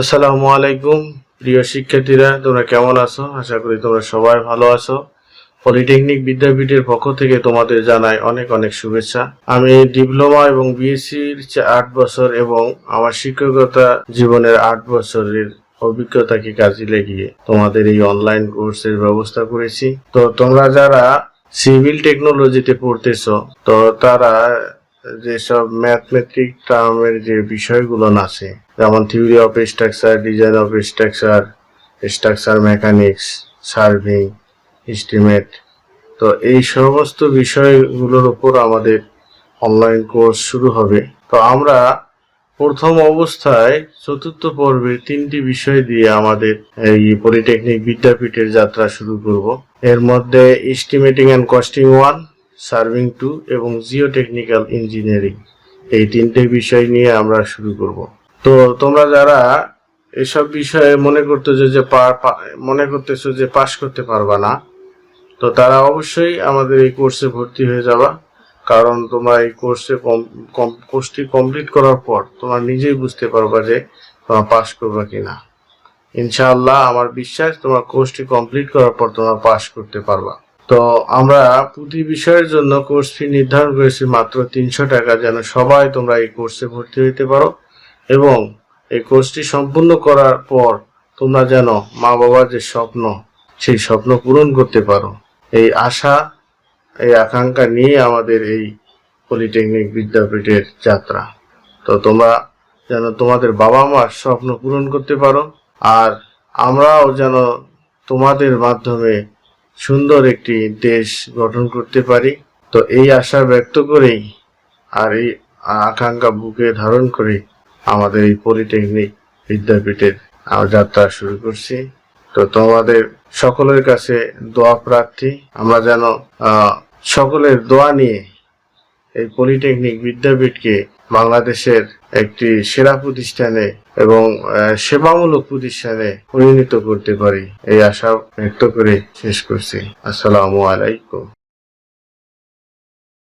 আসসালামু আলাইকুম, প্রিয় শিক্ষার্থীরা, তোমরা কেমন আছো? আশা করি তোমরা সবাই ভালো আছো। পলিটেকনিক বিদ্যাপীঠের পক্ষ থেকে তোমাদের জানাই অনেক অনেক শুভেচ্ছা। আমি ডিপ্লোমা এবং বিএসসির আট বছর এবং আমার শিক্ষকতা জীবনের আট বছরের অভিজ্ঞতাকে কাজে লাগিয়ে তোমাদের এই অনলাইন কোর্সের ব্যবস্থা করেছি। তো তোমরা যারা সিভিল টেকনোলজিতে পড়তেছ, তো তারা যেসব ম্যাথমেটিক টার্মের যে বিষয়গুলো আছে, যেমন theory of structure design of structure structure mechanics surveying estimate তো এই সমস্ত বিষয়গুলোর উপর আমাদের অনলাইন কোর্স শুরু হবে। তো আমরা প্রথম অবস্থায় চতুর্থ পর্বে তিনটি বিষয় দিয়ে আমাদের এই পলিটেকনিক বিদ্যাপীঠের যাত্রা শুরু করব। এর মধ্যে estimating and costing one surveying two এবং জিও টেকনিক্যাল ইঞ্জিনিয়ারিং। এই তিনটে বিষয় নিয়ে আমরা শুরু করব। তো তোমরা যারা এসব বিষয়ে মনে করতেছো যে মনে করতেছো যে পাশ করতে পারবা না, তো তারা অবশ্যই আমাদের এই কোর্সে ভর্তি হয়ে যাবা। কারণ তোমরা এই কোর্সে কোর্সটি কমপ্লিট করার পর তোমরা নিজেই বুঝতে পারবা যে তোমরা পাশ করবা কিনা। ইনশাআল্লাহ, আমার বিশ্বাস, তোমার কোর্সটি কমপ্লিট করার পর তোমরা পাশ করতে পারবা। তো আমরা প্রতি বিষয়ের জন্য কোর্স ফি নির্ধারণ করেছি মাত্র তিনশো টাকা, যেন সবাই তোমরা এই কোর্সে ভর্তি হইতে পারো। এবং এই কোর্সটি সম্পূর্ণ করার পর তোমরা যেন মা বাবার যে স্বপ্ন, সেই স্বপ্ন পূরণ করতে পারো। এই আশা, এই আকাঙ্ক্ষা নিয়ে আমাদের এই পলিটেকনিক বিদ্যাপীঠের যাত্রা। তো তোমরা যেন তোমাদের বাবা মার স্বপ্ন পূরণ করতে পারো, আর আমরাও যেন তোমাদের মাধ্যমে সুন্দর একটি দেশ গঠন করতে পারি। তো এই আশা ব্যক্ত করেই আর এই আকাঙ্ক্ষা বুকে ধারণ করে আমাদের এই পলিটেকনিক বিদ্যাপীঠের যাত্রা শুরু করছি। তো তোমাদের সকলের কাছে দোয়া প্রার্থী। আমরা যেন সকলের দোয়া নিয়ে এই পলিটেকনিক বিদ্যাপীঠকে বাংলাদেশের একটি সেরা প্রতিষ্ঠানে এবং সেবামূলক প্রতিষ্ঠানে পরিণত করতে পারি। এই আশা ব্যক্ত করে শেষ করছি। আসসালামু আলাইকুম।